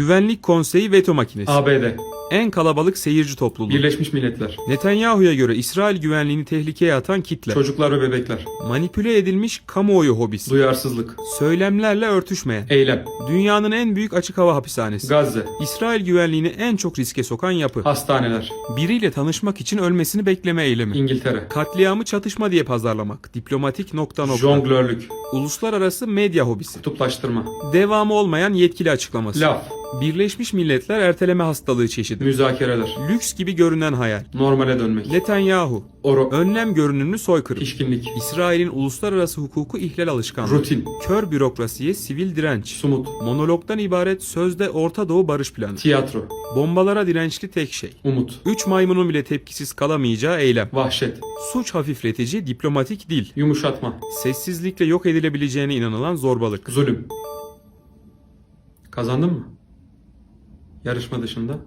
Güvenlik Konseyi veto makinesi. ABD, En kalabalık seyirci topluluğu. Birleşmiş Milletler, Netanyahu'ya göre İsrail güvenliğini tehlikeye atan kitle. çocuklar ve bebekler, Manipüle edilmiş kamuoyu hobisi. duyarsızlık, Söylemlerle örtüşmeyen. eylem, Dünyanın en büyük açık hava hapishanesi. Gazze, İsrail güvenliğini en çok riske sokan yapı. hastaneler, Biriyle tanışmak için ölmesini bekleme eylemi. İngiltere, Katliamı çatışma diye pazarlamak. Diplomatik nokta nokta. jonglörlük, Uluslararası medya hobisi. kutuplaştırma, Devamı olmayan yetkili açıklaması. laf, Birleşmiş Milletler erteleme hastalığı çeşidi. müzakereler, Lüks gibi görünen hayal. normale dönmek, Netanyahu. oro, Önlem görünümlü soykırım. pişkinlik, İsrail'in uluslararası hukuku ihlal alışkanlığı. rutin, Kör bürokrasiye sivil direnç. sumut, Monologdan ibaret sözde Orta Doğu barış planı. tiyatro, Bombalara dirençli tek şey. umut, Üç maymunun bile tepkisiz kalamayacağı eylem. vahşet, Suç hafifletici diplomatik dil. yumuşatma, Sessizlikle yok edilebileceğine inanılan zorbalık. zulüm. Kazandın mı? Yarışma dışında